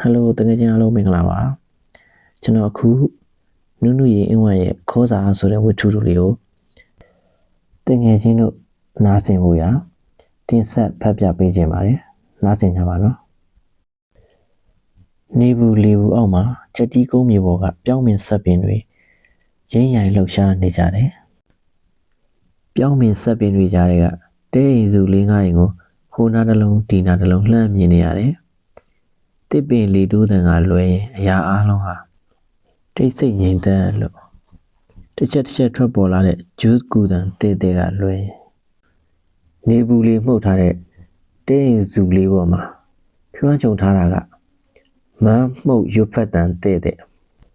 ဟယ်လိုတကယ်ချင်းအားလုံးမင်္ဂလာပါကျွန်တော်အခုနုနုရေအင်းဝမ်ရဲ့ခေါ်စာဆိုတဲ့ဝတ္ထုတို့လေးကိုတကယ်ချင်းတို့နားဆင်ဖို့ရတင်ဆက်ဖတ်ပြပေးခြင်းပါတယ်နားဆင်ကြပါနော်နေဘူးလေဘူးအောက်မှာချက်တီးကုန်းမြေပေါ်ကပြောင်းမြင်ဆက်ပင်တွေရင်းရိုင်လှုပ်ရှားနေကြတယ်ပြောင်းမြင်ဆက်ပင်တွေကြားတွေကတဲအိမ်စုလေးငါးအိမ်ကိုဟိုနာတစ်လုံးဒီနာတစ်လုံးလှမ်းမြင်နေရတယ် တစ်ပင်လီတိုးတန်ကလွဲရင်အရာအလုံးဟာတိတ်ဆိတ်ငြိမ်သက်လို့တစ်ချက်တစ်ချက်ထွက်ပေါ်လာတဲ့ဂျူးကူတန်တေးတေးကလွဲရင်နေဘူးလေးမှုတ်ထားတဲ့တင်းရင်စုလေးပေါ်မှာလွှမ်းခြုံထားတာကမန်းမှုတ်ရွတ်ဖက်တန်တဲ့တဲ့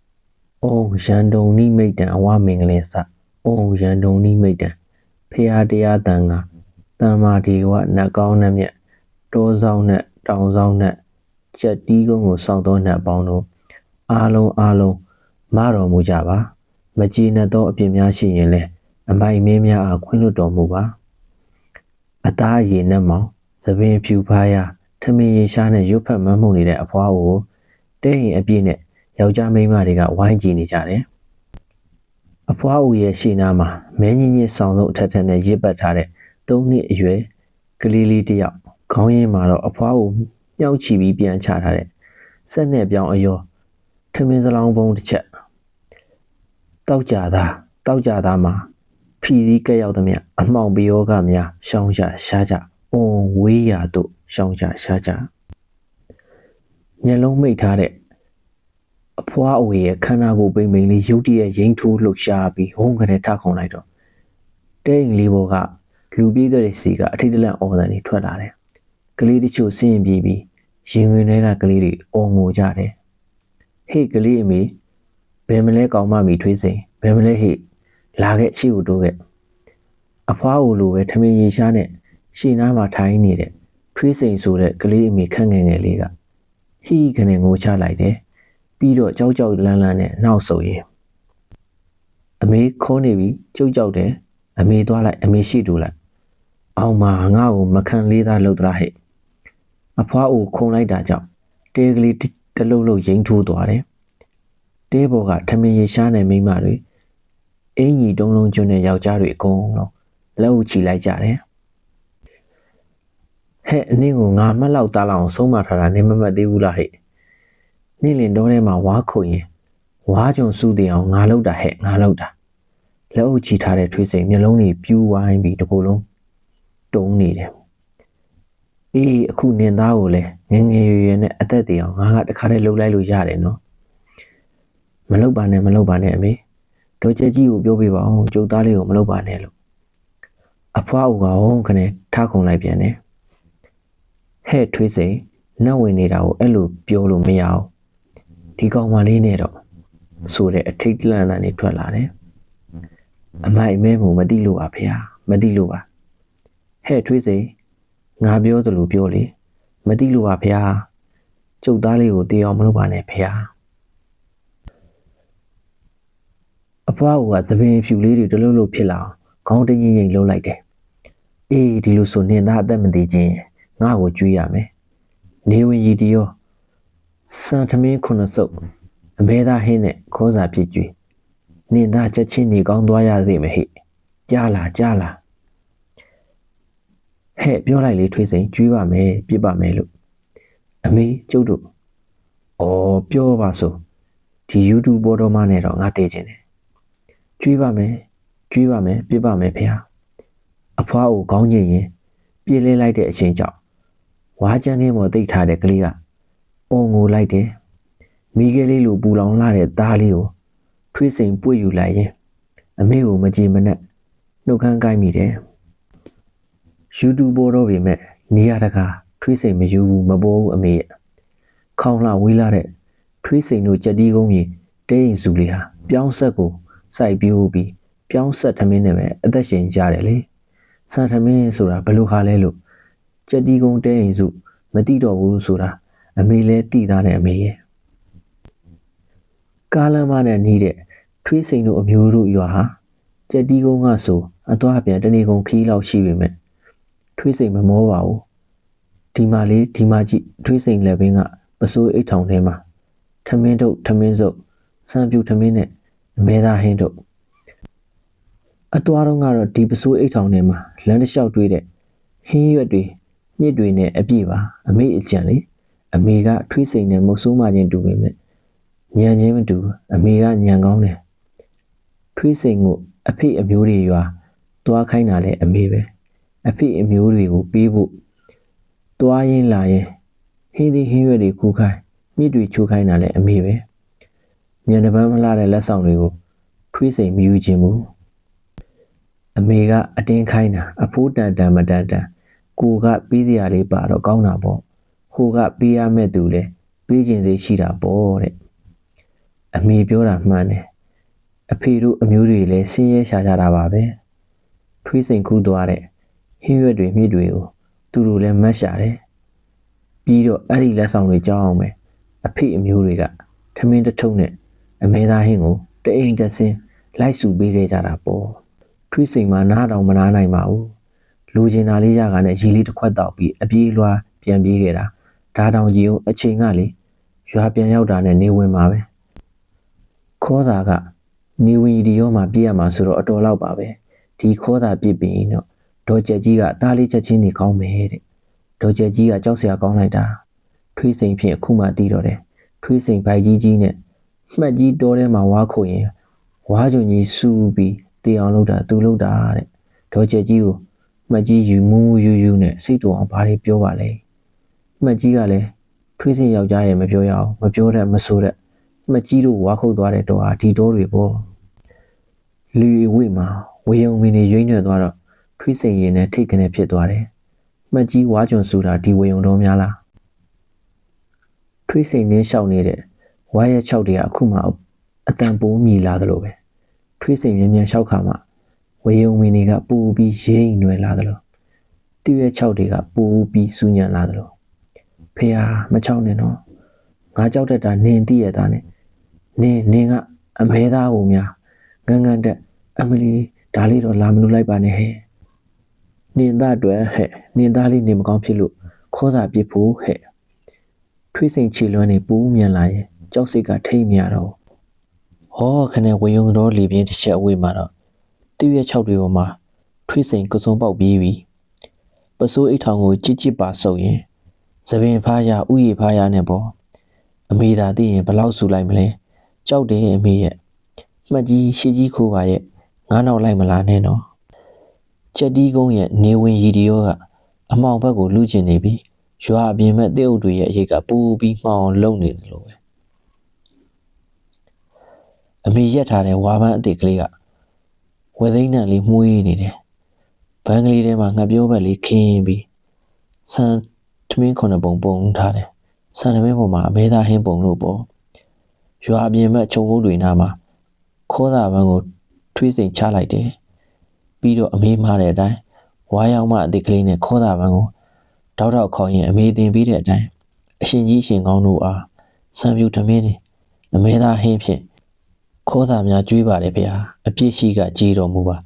။အိုးရန်တုံနိမိတ်တံအဝမင်္ဂလင်စ။အိုးရန်တုံနိမိတ်တံဖရာတရားတန်ကတမ္မာဒီဝနတ်ကောင်းနှမြတ်တောဆောင်နဲ့တောင်ဆောင်နဲ့ ချက်တီးကုန်းကိုစောင့်တော်နှက်ပေါင်းတို့အားလုံးအားလုံးမတော်မူကြပါမကြည်နဲ့သောအပြစ်များရှိရင်လည်းအမိုက်မင်းများအားခွင့်လွှတ်တော်မူပါအသားရည်နဲ့မောင်သပင်ဖြူဖားရထမင်းရေရှားနဲ့ရွတ်ဖက်မမှုန်နေတဲ့အဖွားကိုတဲ့ရင်အပြည့်နဲ့ယောက်ျားမိန်းမတွေကဝိုင်းကြည့်နေကြတယ်အဖွားဦးရဲ့ရှေ့နားမှာမဲညင်းညင်းဆောင်ဆုံးအထက်ထက်နဲ့ရစ်ပတ်ထားတဲ့သုံးနှစ်အရွယ်ကလေးလေးတစ်ယောက်ခေါင်းရင်းမှာတော့အဖွားဦး မြောက်ချီပြီးပြန်ချထားတဲ့ဆက်နဲ့ပြောင်းအယောထမင်းစလောင်းပုံးတစ်ချက်တောက်ကြတာတောက်ကြတာမှာဖီစည်းကက်ရောက်သမျှအမှောင်ပယောဂများရှောင်းကြရှားကြအွန်ဝေးရာတို့ရှောင်းကြရှားကြမျက်လုံးမိတ်ထားတဲ့အဖွားအဝေရဲ့ခန္ဓာကိုယ်ပိမ့်ပိန်လေးရုတ်တရက်ရင်ထိုးလှုပ်ရှားပြီးဟုံးကနေထခုန်လိုက်တော့တဲအိမ်လေးဘောကလူပြေးတဲ့စီကအထိတ်တလန့်အော်တန်တွေထွက်လာတယ်ကလေးတချို့ဆင်းရင်ပြေးပြီး ရင်ဝင်တွေကကလေးတွေအော်ငိုကြတယ်ဟေ့ကလေးအမေဘယ်မလဲကောင်းမမီထွေးစိန်ဘယ်မလဲဟေ့လာခဲ့ရှေ့ကိုတိုးခဲ့အဖွားအိုလိုပဲထမင်းရေရှားနဲ့ရှေ့နားမှာထိုင်းနေတဲ့ထွေးစိန်ဆိုတဲ့ကလေးအမေခန့်ငယ်ငယ်လေးကဟီးခနဲ့ငိုချလိုက်တယ်ပြီးတော့ကြောက်ကြောက်လန်းလန်းနဲ့နောက်ဆုပ်ရင်အမေခိုးနေပြီကြုတ်ကြောက်တယ်အမေသွားလိုက်အမေရှိတူလိုက်အောင်မငါ့ကိုမခံလေးသားလှုပ်သလားဟဲ့ အဖွားအိုခုံလိုက်တာကြောင့်တဲကလေးတလုံးလုံးရိမ့်ထိုးသွားတယ်တဲဘော်ကထမင်းရေရှားနေမိမတွေအင်ကြီးတုံးလုံးကျွန်းတဲ့ယောက်ျားတွေအကုန်လုံးလက်ဦးချီလိုက်ကြတယ်ဟဲ့အနည်းကိုငါမှတ်လောက်သားလောက်အောင်ဆုံးမထားတာနေမမှတ်သေးဘူးလားဟဲ့နေ့လင်တော့ထဲမှာဝါခုန်ရင်ဝါကြုံစုတည်အောင်ငါလောက်တာဟဲ့ငါလောက်တာလက်အုပ်ချီထားတဲ့ထွေးစိမ်မျက်လုံးတွေပြူးဝိုင်းပြီးတကူလုံးတုံးနေတယ် အေးအခုနင်သားကိုလည်းငငယ်ရွယ်ရွယ်နဲ့အသက်တည်အောင်ငါကတခါတည်းလှုပ်လိုက်လို့ရတယ်နော်မလှုပ်ပါနဲ့မလှုပ်ပါနဲ့အမေဒေါ်ကျကြီးကိုပြောပြပါအောင်ကျုပ်သားလေးကိုမလှုပ်ပါနဲ့လို့အဖွားဦးကဟုတ်ခနဲ့ထခုန်လိုက်ပြန်တယ်ဟဲ့ထွေးစိန်နှက်ဝင်နေတာကိုအဲ့လိုပြောလို့မရအောင်ဒီကောင်မလေးနဲ့တော့ဆိုတဲ့အထိတ်လန့်လန့်နေထွက်လာတယ်အမိုက်မဲမှုမတိလို့ပါဖေ။မတိလို့ပါဟဲ့ထွေးစိန် ငါပြောသလိုပြောလေမတိလို့ပါဖေ။ကျုပ်သားလေးကိုတေးအောင်မလုပ်ပါနဲ့ဖေ။အဖွားကသပင်ဖြူလေးတွေတလုံးလုံးဖြစ်လာအောင်ခေါင်းတငိမ့်ငိမ့်လှုပ်လိုက်တယ်အေးဒီလိုဆိုနင်သားအသက်မသေးခြင်းငါ့ကိုကြွေးရမယ်နေဝင်ရီတရောစံသမင်းခုနှစ်စုပ်အမဲသားဟင်းနဲ့ခေါ်စာဖြစ်ကြွေနင်သားချက်ချင်းနေကောင်းသွားရစေမဟိကြားလာကြားလာ ဟဲ့ပြောလိုက်လေထွေးစိန်ကြွေးပါမယ်ပြစ်ပါမယ်လို့အမေကျုပ်တို့အော်ပြောပါဆိုဒီ YouTube ပေါ်တော့မှနဲ့တော့ငါတည်ခြင်းတယ်ကြွေးပါမယ်ကြွေးပါမယ်ပြစ်ပါမယ်ဖေဟာအဖွားကိုခေါင်းညိရင်ပြေးလဲလိုက်တဲ့အချိန်ကြောင့်ဝါချမ်းကင်းပေါ်တိတ်ထားတဲ့ကလေးကအုံငိုလိုက်တယ်မိခဲလေးလိုပူလောင်လာတဲ့သားလေးကိုထွေးစိန်ပွေယူလိုက်ရင်အမေကိုမကြည်မနဲ့နှုတ်ခမ်းကိုက်မိတယ် YouTube ပေါ်တော့ပေမဲ့နေရတကာထွေးစိန်မယူဘူးမပေါ်ဘူးအမေရဲ့ခေါင်းလှဝေးလာတဲ့ထွေးစိန်တို့ကြက်တီးကုန်းကြီးတဲရင်စုလေးဟာပြောင်းဆက်ကိုစိုက်ပြိုးပြီးပြောင်းဆက်ထမင်းနဲ့ပဲအသက်ရှင်ကြတယ်လေဆန်ထမင်းဆိုတာဘလို့ခါလဲလို့ကြက်တီးကုန်းတဲအိမ်စုမတိတော့ဘူးဆိုတာအမေလဲတိသားနဲ့အမေရဲ့ကားလမ်းမနဲ့နီးတဲ့ထွေးစိန်တို့အမျိုးတို့ရွာဟာကြက်တီးကုန်းကဆိုအသွားပြန်တနေကုန်ခီးလောက်ရှိပေမဲ့ ထွေးစိန်မမောပါဘူးဒီမှာလေးဒီမှာကြည့်ထွေးစိန်လက်ဘင်းကပစိုးအိတ်ထောင်ထဲမှာထမင်းထုတ်ထမင်းစုပ်စံပြူထမင်းနဲ့အမဲသားဟင်းထုတ်အသွားတော့ကတော့ဒီပစိုးအိတ်ထောင်ထဲမှာလမ်းတစ်လျှောက်တွေးတဲ့ဟင်းရွက်တွေညစ်တွေနဲ့အပြည့်ပါအမေအကြံလေအမေကထွေးစိန်နဲ့မုတ်ဆိုးမချင်းတူပေမဲ့ညံချင်းမတူဘူးအမေကညံကောင်းတယ်ထွေးစိန်ကိုအဖေအမျိုးတွေရွာသွားခိုင်းတာလဲအမေပဲ အဖေအမျိုးတွေကိုပေးဖို့သွားရင်လာရင်ဟင်းဒီဟင်းရွက်တွေခူးခိုင်းမြစ်တွေချိုးခိုင်းတာလဲအမေပဲညံတပန်းမလာတဲ့လက်ဆောင်တွေကိုထွေးစိန်မယူခြင်းဘူးအမေကအတင်းခိုင်းတာအဖိုးတန်တန်မတန်တန်ကိုကပေးစရာလေးပါတော့ကောင်းတာပေါ့ဟိုကပေးရမဲ့သူလဲပေးခြင်းသေးရှိတာပေါ့တဲ့အမေပြောတာမှန်တယ်အဖေတို့အမျိုးတွေလည်းဆင်းရဲရှာကြတာပါပဲထွေးစိန်ခူးသွားတဲ့ ဟင်းရွက်တွေမြစ်တွေကိုသူတို့လည်းမတ်ရှာတယ်ပြီးတော့အဲ့ဒီလက်ဆောင်တွေကြောင်းအောင်ပဲအဖေအမျိုးတွေကထမင်းတစ်ထုပ်နဲ့အမဲသားဟင်းကိုတအိမ်တက်ဆင်းလိုက်စုပေးခဲ့ကြတာပေါ့ထွေးစိန်မှာနားတောင်မနားနိုင်ပါဘူးလူကျင်တာလေးရကနဲ့ရေလေးတစ်ခွက်တောက်ပြီးအပြေးလွှားပြန်ပြေးခဲ့တာဓာတောင်ကြီးကိုအချိန်ကလေရွာပြန်ရောက်တာနဲ့နေဝင်ပါပဲခေါ်စာကနေဝင်ဒီရောမှာပြည့်ရမှာဆိုတော့အတော်လောက်ပါပဲဒီခေါ်စာပြည့်ပြီးရင်တော့ ဒေါ်ကျက်ကြီးကတားလေးချက်ချင်းနေကောင်းမယ်တဲ့ဒေါ်ကျက်ကြီးကကြောက်စရာကောင်းလိုက်တာထွေးစိန်ဖြင့်အခုမှတီးတော့တယ်ထွေးစိန်ဘိုက်ကြီးကြီးနဲ့မှတ်ကြီးတောထဲမှာဝါခုတ်ရင်ဝါကြုံကြီးစူးပြီးတေအောင်လုပ်တာသူလုပ်တာတဲ့ဒေါ်ကျက်ကြီးကိုမှတ်ကြီးယူမူးမူးယူယူနဲ့စိတ်တူအောင်ဘာတွေပြောပါလဲမှတ်ကြီးကလည်းထွေးစိန်ယောက်ျားရဲ့မပြောရအောင်မပြောတတ်မဆိုတတ်မှတ်ကြီးတို့ဝါခုတ်သွားတဲ့တော့ဟာဒီတော့တွေပေါ့လူအဝိမှာဝေယုံမင်းနေရွိမ့်ညွတ်သွားတော့ ထွေးစင်ရင်နဲ့ထိတ်ကနေဖြစ်သွားတယ်။မှတ်ကြီးဝါကြွန်ဆိုတာဒီဝေယုံတော်များလား။ထွေးစင်နင်းလျှောက်နေတဲ့ဝါရက်၆တရာအခုမှအတန်ပိုးမြည်လာသလိုပဲ။ထွေးစင်မြင်မြန်လျှောက်ခါမှဝေယုံမင်းတွေကပူပြီးရိမ့်နွယ်လာသလို။တိရက်၆တွေကပူပြီးစူးညံလာသလို။ဖေဟာမချောက်နဲ့နော်။ငါကြောက်တတ်တာနင်းတိရတာနဲ့နင်းနင်းကအမဲသားကိုများငန်းငန်းတက်အမလီဒါလေးတော့လာမလို့လိုက်ပါနဲ့ဟဲ့ နင်သားအတွက်ဟဲ့နင်သားလေးနေမကောင်းဖြစ်လို့ခေါ်စာပြစ်ဖို့ဟဲ့ထွေးစိန်ချီလွန်းနေပူးမြန်လာရင်ကြောက်စိတ်ကထိတ်မြတော့ဟောခနဲ့ဝေယုံတော်လေပြင်းတစ်ချက်အဝေးမှာတော့သူ့ရဲ့၆တွေပေါ်မှာထွေးစိန်ကစုံပေါက်ပြီးပြီပစိုးအိတ်ထောင်ကိုကြစ်ကြစ်ပါဆုပ်ရင်သပင်ဖားရဥယျာဖားရနဲ့ပေါ့အမေသာသိရင်ဘလောက်ဆူလိုက်မလဲကြောက်တယ်အမေရဲ့မှတ်ကြီးရှေ့ကြီးခိုးပါရဲ့ငါးနောက်လိုက်မလားနဲ့နော် ချက်တီးကုန်းရဲ့နေဝင်ရီဒီယောကအမောင်ဘက်ကိုလူကျင်နေပြီရွာအပြင်မဲ့တဲ့အုပ်တွေရဲ့အရေးကပူပြီးမှောင်လုံနေတယ်လို့ပဲအမေရက်ထားတဲ့ဝါပန်းအစ်စ်ကလေးကဝဲသိန်းနံလေးမှုေးနေတယ်ဘန်းကလေးထဲမှာငှက်ပြောဘက်လေးခင်းပြီးဆန်ထမင်းခုနှစ်ပုံပုံထားတယ်ဆန်ထမင်းပေါ်မှာအမဲသားဟင်းပုံလို့ပေါ့ရွာအပြင်မဲ့ခြုံဝုတ်တွေနားမှာခေါ်တာပန်းကိုထွေးစိန်ချလိုက်တယ် ပြီးတော့အမေးမားတဲ့အတိုင်းဝါရောက်မှအသေးကလေးနဲ့ခေါ်တာပန်းကိုတောက်တောက်ခေါင်းရင်အမေးတင်ပြီးတဲ့အတိုင်းအရှင်ကြီးရှင်ကောင်းတို့အားဆံပြူထမင်းနေအမဲသားဟင်းဖြင့်ခေါ်စာများကျွေးပါတယ်ဗျာအပြစ်ရှိကကြေးတော်မူပါ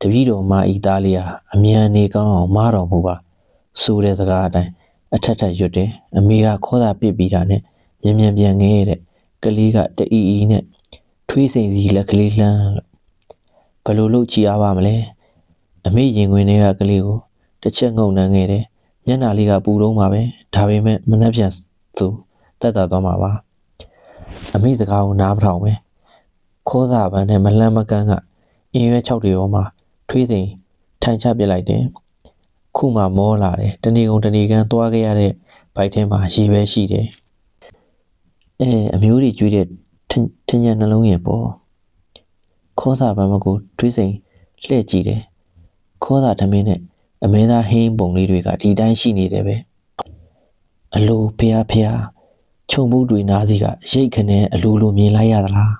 တပည့်တော်မာဤသားလေးဟာအမြန်နေကောင်းအောင်မားတော်မူပါဆိုတဲ့စကားအတိုင်းအထက်ထက်ရွတ်တယ်အမေကခေါ်စာပစ်ပြီးတာနဲ့မြန်မြန်ပြန်ငဲတဲ့ကလေးကတအီအီနဲ့ထွေးစိန်စီလက်ကလေးလှမ်းလို့ ဘလို့လို့ချီအားပါမလဲအမေရင်ခွင်ထဲကကလေးကိုတစ်ချက်ငုံနှမ်းခဲ့တယ်မျက်နှာလေးကပူတော့မှာပဲဒါပေမဲ့မနှက်ပြန်သူတက်တာသွားမှာပါအမေစကားကိုနားမထောင်ပဲခေါ်စာပန်းနဲ့မလှမ်းမကန်းကအင်းရွက်၆တွေပေါ်မှာထွေးစိန်ထိုင်ချပစ်လိုက်တယ်ခုမှမောလာတယ်တဏီကုံတဏီကန်းသွားခဲ့ရတဲ့ဘိုက်ထဲမှာရေပဲရှိတယ်အဲအမျိုးတွေကျွေးတဲ့ထညံနှလုံးရဲ့ပေါ့ ခေါ်စာပန်းမကိုတွေးစိန်လှည့်ကြည့်တယ်ခေါ်စာထမင်းနဲ့အမဲသားဟင်းပုံလေးတွေကဒီတိုင်းရှိနေတယ်ပဲအလိုဖះဖះခြုံမှုတွေနားစီကရိတ်ခနဲ့အလိုလိုမြင်လိုက်ရသလား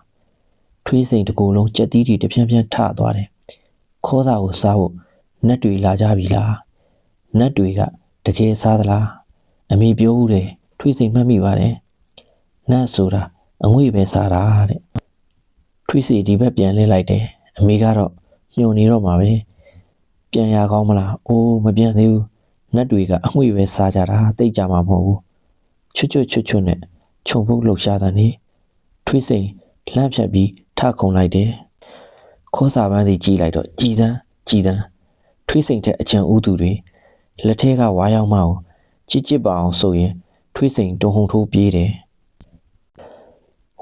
ထွေးစိန်တကူလုံးကြက်တီးတီတပြန်းပြန်းထသွားတယ်ခေါ်စာကိုစားဖို့နတ်တွေလာကြပြီလားနတ်တွေကတကယ်စားသလားအမေပြောဦးတယ်ထွေးစိန်မှတ်မိပါတယ်နတ်ဆိုတာအငွေပဲစားတာတဲ့ ထွေးစီဒီဘက်ပြန်လဲလိုက်တယ်အမေကတော့ညှို့နေတော့မှာပဲပြန်ရကောင်းမလားအိုးမပြန်သေးဘူးနတ်တွေကအငွေပဲစားကြတာတိတ်ကြမှာမဟုတ်ဘူးချွတ်ချွတ်ချွတ်ချွတ်နဲ့ခြုံဖုတ်လှုပ်ရှားတာနေထွေးစိန်လှမ်းဖြတ်ပြီးထခုန်လိုက်တယ်ခေါ်စာပန်းစီကြည်လိုက်တော့ကြည်တန်းကြည်တန်းထွေးစိန်တဲ့အကြံဥသူတွေလက်ထဲကဝါရောက်မအောင်ကြစ်ကြစ်ပါအောင်ဆိုရင်ထွေးစိန်တုံဟုန်ထိုးပြေးတယ်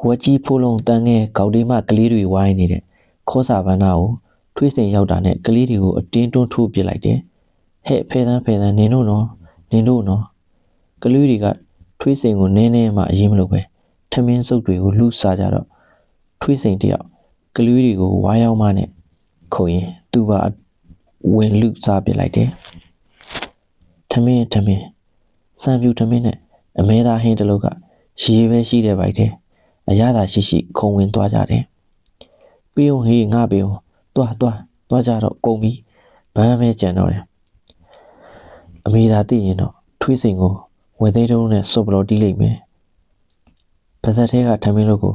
ဝက်ကြီးဖိုးလုံးတန်းငယ်ခေါက်လေးမှကလေးတွေဝိုင်းနေတဲ့ခေါ်စာပန်းသားကိုထွေးစိန်ရောက်တာနဲ့ကလေးတွေကိုအတင်းတွန်းထိုးပစ်လိုက်တယ်ဟဲ့ဖဲတန်းဖဲတန်းနင်တို့နော်နင်တို့နော်ကလေးတွေကထွေးစိန်ကိုနင်းနေမှအရေးမလို့ပဲထမင်းစုပ်တွေကိုလှူစားကြတော့ထွေးစိန်တယောက်ကလေးတွေကိုဝါရောက်မှနဲ့ခုံရင်သူ့ဘာဝင်လှူစားပစ်လိုက်တယ်ထမင်းထမင်းစံပြူထမင်းနဲ့အမဲသားဟင်းတစ်လုံးကရေပဲရှိတဲ့ဘိုက်တဲ့ အရသာရှိရှိခုံဝင်သွားကြတယ်ပြီးအောင်ဟေးငါပြီးအောင်သွားသွားသွားကြတော့ကုန်ပြီဘမ်းပဲကြံတော့တယ်အမေသာသိရင်တော့ထွေးစိန်ကိုဝယ်သေးတုံးနဲ့စော့ဘလော်တီးလိုက်မယ်။ပါဇက်ထဲကထမင်းလို့ကို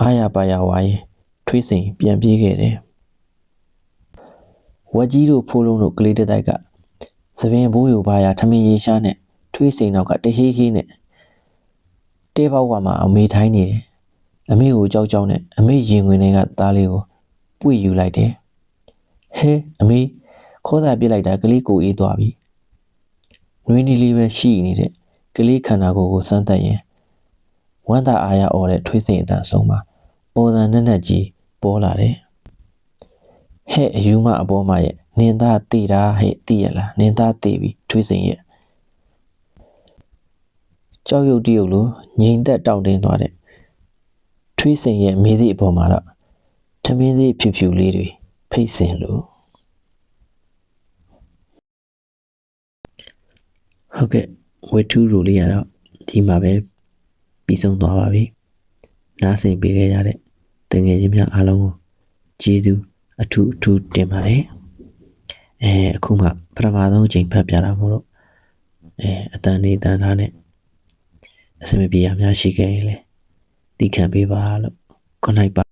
အားရပါရဝါရင်ထွေးစိန်ပြန်ပြေးခဲ့တယ်။ဝက်ကြီးတို့ဖိုးလုံးတို့ကလေးတစ်တိုက်ကသပင်ဘိုးယူပါရထမင်းရေရှားနဲ့ထွေးစိန်တော့ကတဟေးဟေးနဲ့တဲပေါက်ကမှအမေထိုင်းနေတယ်။ အမေကိုကြောက်ကြောက်နဲ့အမေရင်ခွင်ထဲကသားလေးကိုပွေယူလိုက်တယ်။ဟဲအမေခေါ်စာပြစ်လိုက်တာကလေးကိုအေးသွားပြီ။နွေးနီးလေးပဲရှိနေတဲ့ကလေးခန္ဓာကိုယ်ကိုစမ်းသပ်ရင်ဝမ်းသာအားရအော်တဲ့ထွေးစိန်အတန်ဆုံးမှာပေါ်တန်နဲ့နဲ့ကြီးပေါ်လာတယ်။ဟဲ့အယူမအပေါ်မှာရဲ့နင်သားတည်တာဟဲ့တည်ရလားနင်သားတည်ပြီထွေးစိန်ရဲ့ကြောက်ရွံ့တရုပ်လိုငြိမ်သက်တောင့်တင်းသွားတဲ့ ထွေးစိန်ရဲ့မေးစိအပေါ်မှာတော့ထမင်းစိဖြူဖြူလေးတွေဖိတ်စင်လို့ဟုတ်ကဲ့ဝေထုရိုလေးရတော့ဒီမှာပဲပြီးဆုံးသွားပါပြီနားဆင်ပေးခဲ့ရတဲ့တငယ်ချင်းများအားလုံးကိုကျေးဇူးအထူးအထူးတင်ပါတယ်အဲအခုမှပထမဆုံးအချိန်ဖတ်ပြတာမို့လို့အဲအတန်နေတန်သားနဲ့အဆင်မပြေရများရှိခဲ့ရင်လေဒီ ခံပေးပါလို့ good night ပါ